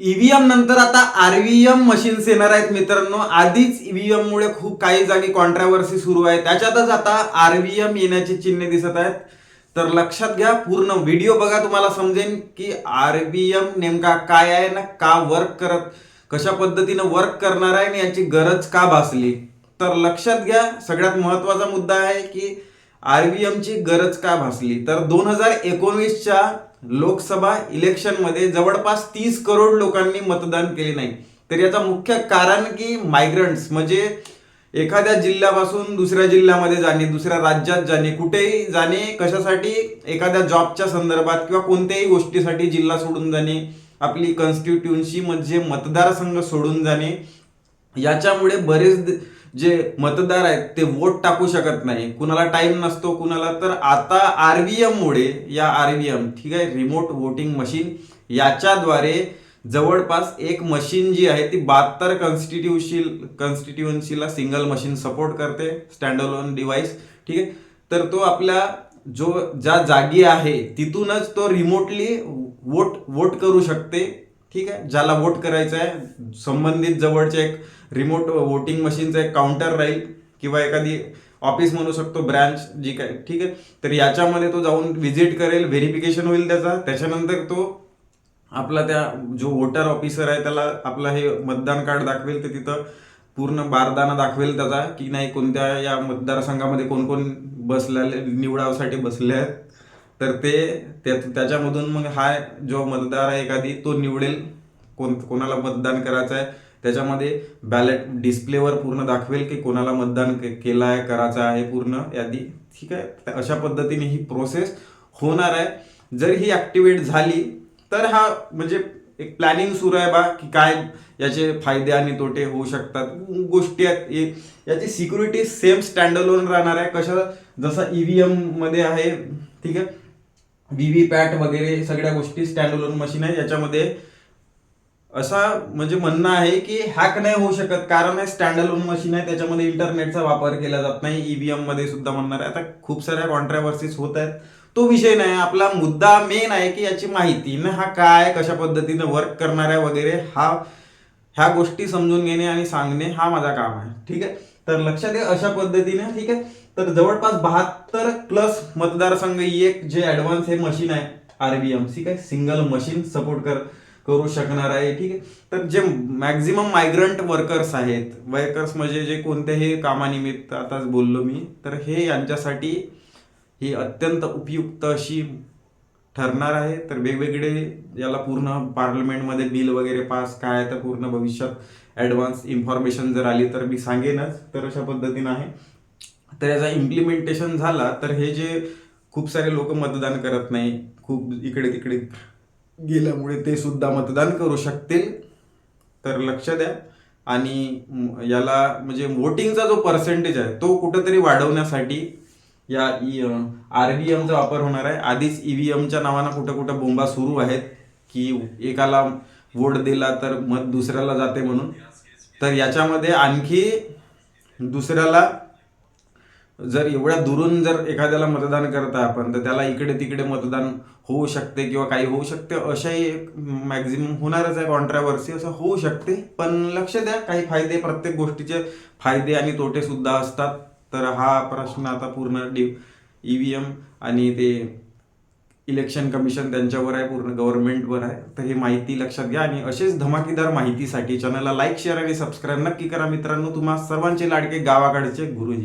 EVM नंतर आता आरव्हीएम machines येणार आहेत मित्रांनो. आधीच ईव्हीएम मुळे खूप काही जागी कॉन्ट्रावर्सी सुरू आहे. त्याच्यातच आता आरव्हीएम येण्याची चिन्हे दिसत आहेत. तर लक्षात घ्या पूर्ण व्हिडिओ बघा तुम्हाला समजेल की आरव्हीएम नेमका काय आहे ना का वर्क करत कशा पद्धतीनं वर्क करणार आहे आणि याची गरज का भासली? तर लक्षात घ्या सगळ्यात महत्त्वाचा मुद्दा आहे की आरव्हीएमची गरज का भासली? तर दोन हजार एकोणवीसच्या लोकसभा इलेक्शनमध्ये जवळपास तीस करोड लोकांनी मतदान केले नाही. तर याचा मुख्य कारण की मायग्रंट्स म्हणजे एखाद्या जिल्ह्यापासून दुसऱ्या जिल्ह्यामध्ये जाणे दुसऱ्या राज्यात जाणे कुठेही जाणे कशासाठी? एखाद्या जॉबच्या संदर्भात किंवा कोणत्याही गोष्टीसाठी जिल्हा सोडून जाणे आपली कॉन्स्टिट्युन्सी म्हणजे मतदारसंघ सोडून जाणे. याच्यामुळे बरेच जे मतदार आहेत ते वोट टाकू शकत नाही. कुणाला टाइम नसतो कुणाला तर आता आर व्ही एममुळे या आरव्हीएम ठीक आहे रिमोट वोटिंग मशीन याच्याद्वारे जवळपास एक मशीन जी आहे ती बहात्तर कन्स्टिट्यूशील कन्स्टिट्युएन्सीला सिंगल मशीन सपोर्ट करते स्टँड अलोन डिव्हाइस ठीक आहे. तर तो आपल्या जो ज्या जागी आहे तिथूनच तो रिमोटली वोट वोट करू शकते. ठीक आहे? ज्याला वोट करायचं आहे संबंधित जवळचे एक रिमोट वोटिंग मशीनचा एक काउंटर राहील किंवा एखादी ऑफिस म्हणू शकतो ब्रँच जी काय ठीक आहे? तर याच्यामध्ये तो जाऊन व्हिजिट करेल व्हेरिफिकेशन होईल त्याचा. त्याच्यानंतर तो आपला त्या जो वोटर ऑफिसर आहे त्याला आपलं हे मतदान कार्ड दाखवेल तर तिथं पूर्ण बारदाना दाखवेल त्याचा की नाही कोणत्या या मतदारसंघामध्ये कोण कोण बसलेले निवडासाठी बसले आहेत. तर ते त्या- त्याच्यामधून मग हा जो मतदार आहे एखादी तो निवडेल कोण कोणाला मतदान करायचं आहे त्याच्यामध्ये बॅलेट डिस्प्लेवर पूर्ण दाखवेल की कोणाला मतदान केलं आहे करायचं आहे पूर्ण यादी. ठीक आहे? अशा पद्धतीने ही प्रोसेस होणार आहे. जर ही ॲक्टिवेट झाली तर हा म्हणजे एक प्लॅनिंग सुरू आहे बा की काय याचे फायदे आणि तोटे होऊ शकतात. गोष्टी आहेत. याची सिक्युरिटी सेम स्टँडलोन राहणार आहे. कशा जसं ई व्ही मध्ये आहे. ठीक आहे? व्ही व्ही पॅट वगैरे सगळ्या गोष्टी स्टँडअलोन मशीन आहे. याच्यामध्ये असा म्हणजे म्हणणं आहे की हॅक नाही होऊ शकत. कारण हे स्टँडअलोन मशीन आहे. त्याच्यामध्ये इंटरनेटचा वापर केला जात नाही. ईव्हीएममध्ये सुद्धा म्हणणार आहे. आता खूप साऱ्या कॉन्ट्रावर्सीज होत आहेत. तो विषय नाही. आपला मुद्दा मेन आहे की याची माहिती. ना हा काय कशा पद्धतीने वर्क करणार आहे वगैरे हा ह्या गोष्टी समजून घेणे आणि सांगणे हा माझा काम आहे. ठीक आहे? तर लक्षात घ्या अशा पद्धतीने ठीक आहे? तर जवळपास बहात्तर प्लस मतदारसंघ एक जे ऍडव्हान्स हे मशीन आहे आरबीएम ठीक आहे? सिंगल मशीन सपोर्ट कर करू शकणार आहे ठीक आहे? तर जे मॅक्झिमम मायग्रंट वर्कर्स आहेत वर्कर्स म्हणजे जे कोणत्याही कामानिमित्त आताच बोललो मी तर हे यांच्यासाठी ही अत्यंत उपयुक्त अशी ठरणार आहे. तर वेगवेगळे याला पूर्ण पार्लमेंटमध्ये बिल वगैरे पास काय आहे तर पूर्ण भविष्यात ॲडव्हान्स इन्फॉर्मेशन जर आली तर मी सांगेनच तर अशा पद्धतीनं आहे. तर याचा इम्प्लिमेंटेशन झाला तर हे जे खूप सारे लोक मतदान करत नाही खूप इकडे तिकडे गेल्यामुळे ते सुद्धा मतदान करू शकतील. तर लक्ष द्या. आणि याला म्हणजे वोटिंगचा जो पर्सेंटेज आहे तो कुठंतरी वाढवण्यासाठी या आर व्ही एमचा वापर होणार आहे. आधीच ई व्ही एमच्या नावानं कुठं कुठं बोंबा सुरू आहेत की एकाला वोट दिला तर मत दुसऱ्याला जाते म्हणून. तर याच्यामध्ये आणखी दुसऱ्याला जर एवढ्या दुरून जर एखाद्याला मतदान करता आपण तर त्याला इकडे तिकडे मतदान होऊ शकते किंवा काही होऊ शकते. अशाही मॅक्झिमम होणारच आहे कॉन्ट्रावर्सी असं होऊ शकते. पण लक्ष द्या काही फायदे प्रत्येक गोष्टीचे फायदे आणि तोटे सुद्धा असतात. तर हा प्रश्न आता पूर्ण डी ई व्ही एम आणि ते इलेक्शन कमिशन त्यांच्यावर आहे पूर्ण गव्हर्नमेंटवर आहे. तर ही माहिती लक्षात घ्या आणि असेच धमाकेदार माहितीसाठी चॅनलला लाईक शेअर आणि सबस्क्राईब नक्की करा मित्रांनो. तुम्हा सर्वांचे लाडके गावाकडचे गुरुजी.